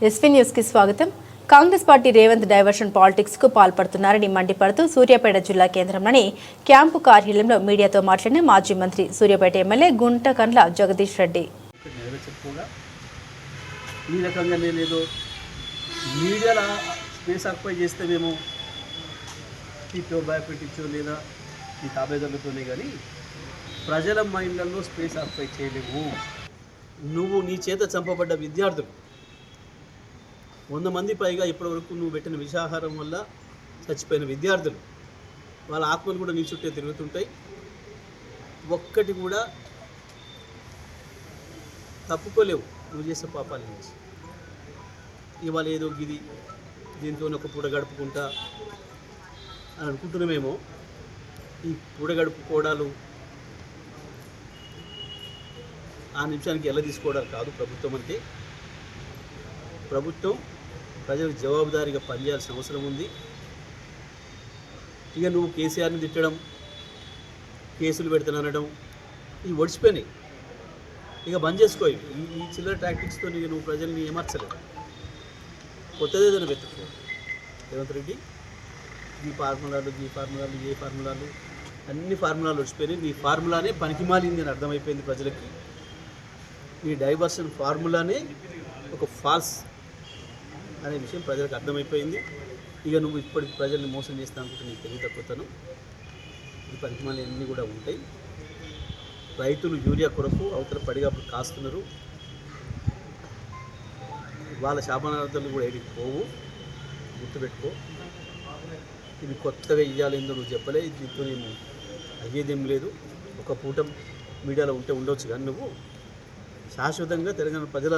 SV న్యూస్కి స్వాగతం. Congress party Revanth diversion పాలిటిక్స్కు పాల్పడుతున్నారని మండిపడుతూ సూర్యాపేట జిల్లా కేంద్రంలోని క్యాంపు కార్యాలయంలో మీడియాతో మాట్లాడిన మాజీ మంత్రి సూర్యాపేట ఎమ్మెల్యే గుంటకండ్ల జగదీష్ రెడ్డి. ఈ రకంగా నేనేదో స్పేస్ ఆక్యుపై చేస్తే మేము తీపో భయపెట్టించో లేదా ఈ కానీ ప్రజల మైండ్లలో స్పేస్ ఆక్యుపై చేయలేవు నువ్వు నీ చేత చంపబడ్డ విద్యార్థులు వంద మంది పైగా ఇప్పటివరకు నువ్వు పెట్టిన విషాహారం వల్ల చచ్చిపోయిన విద్యార్థులు. వాళ్ళ ఆత్మలు కూడా నీ చుట్టే తిరుగుతుంటాయి. ఒక్కటి కూడా తప్పుకోలేవు. నువ్వు చేసే పాపాలు నుంచి ఇవాళ ఏదో గిది దీంతో ఒక పూట గడుపుకుంటా అని అనుకుంటున్నామేమో. ఈ పూట గడుపుకోవడాలు ఆ నిమిషానికి ఎలా తీసుకోవడాలు కాదు ప్రభుత్వం అంటే. ప్రభుత్వం ప్రజలకు జవాబుదారీగా పనిచేయాల్సిన అవసరం ఉంది. ఇక నువ్వు కేసీఆర్ని తిట్టడం కేసులు పెడతాననడం ఇవి ఒడిచిపోయినాయి ఇక బంద్ చేసుకో ఈ ఈ చిల్లర టాక్టిక్స్తో ఇక నువ్వు ప్రజల్ని ఏమర్చలేదు కొత్తది ఏదైనా పెట్టుకో రేవంత్ రెడ్డి ఈ ఫార్ములాలు ఈ ఫార్ములాలు ఏ ఫార్ములాలు అన్ని ఫార్ములాలు వచ్చిపోయినాయి నీ ఫార్ములానే పనికిమాలింది అని అర్థమైపోయింది ప్రజలకి. నీ డైవర్షన్ ఫార్ములానే ఒక ఫాల్స్ అనే విషయం ప్రజలకు అర్థమైపోయింది. ఇక నువ్వు ఇప్పటికి ప్రజల్ని మోసం చేస్తా అనుకుంటే నీకు తెలివి తక్కువతను ఈ పరిమాణాలు అన్నీ కూడా ఉంటాయి. రైతులు యూరియా కొరకు అవతల పడిగాపులు కాస్తున్నారు. వాళ్ళ శాపనార్థాలు కూడా ఏడికి పోవు. గుర్తుపెట్టుకో. ఇది కొత్తగా ఇవ్వాలి ఎందుకు నువ్వు చెప్పలే. దీంతో నేను అయ్యేదేం లేదు. ఒక పూట మీడియాలో ఉంటే ఉండొచ్చు కానీ నువ్వు శాశ్వతంగా తెలంగాణ ప్రజల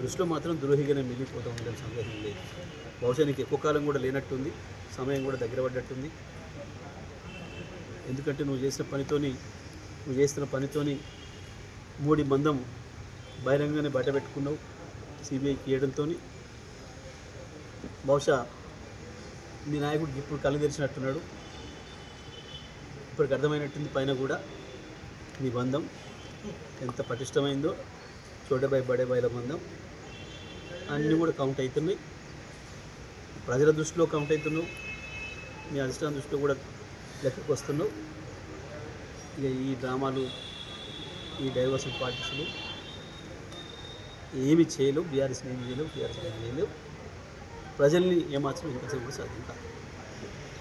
దృష్టిలో మాత్రం ద్రోహిగానే మిగిలిపోతూ ఉండాలి సందేహం లేదు బహుశా నీకు ఎక్కువ కాలం కూడా లేనట్టుంది. సమయం కూడా దగ్గర పడ్డట్టుంది. ఎందుకంటే నువ్వు చేసిన పనితోని నువ్వు చేస్తున్న పనితోని మూడి మందం బహిరంగానే బయట పెట్టుకున్నావు. సిబిఐకి ఇవ్వడంతో బహుశా నీ నాయకుడికి ఇప్పుడు కళ్ళు తెరిచినట్టున్నాడు. ఇప్పటికి అర్థమైనట్టుంది పైన కూడా నీ బంధం ఎంత పటిష్టమైందో. చోటబై బడే బయల బంధం అన్నీ కూడా కౌంట్ అవుతున్నాయి ప్రజల దృష్టిలో కౌంట్ అవుతున్నావు మీ అధిష్టాన దృష్టిలో కూడా లెక్కకు వస్తున్నావు ఇక ఈ డ్రామాలు ఈ డైవర్షన్ పార్టీస్లు ఏమి చేయలేవు. బీఆర్ఎస్ ఏమి చేయలేవు. బీఆర్ఎస్ ఏమి చేయలేవు. ప్రజల్ని ఏమాత్రం ఇంకా సాధ్యం కాదు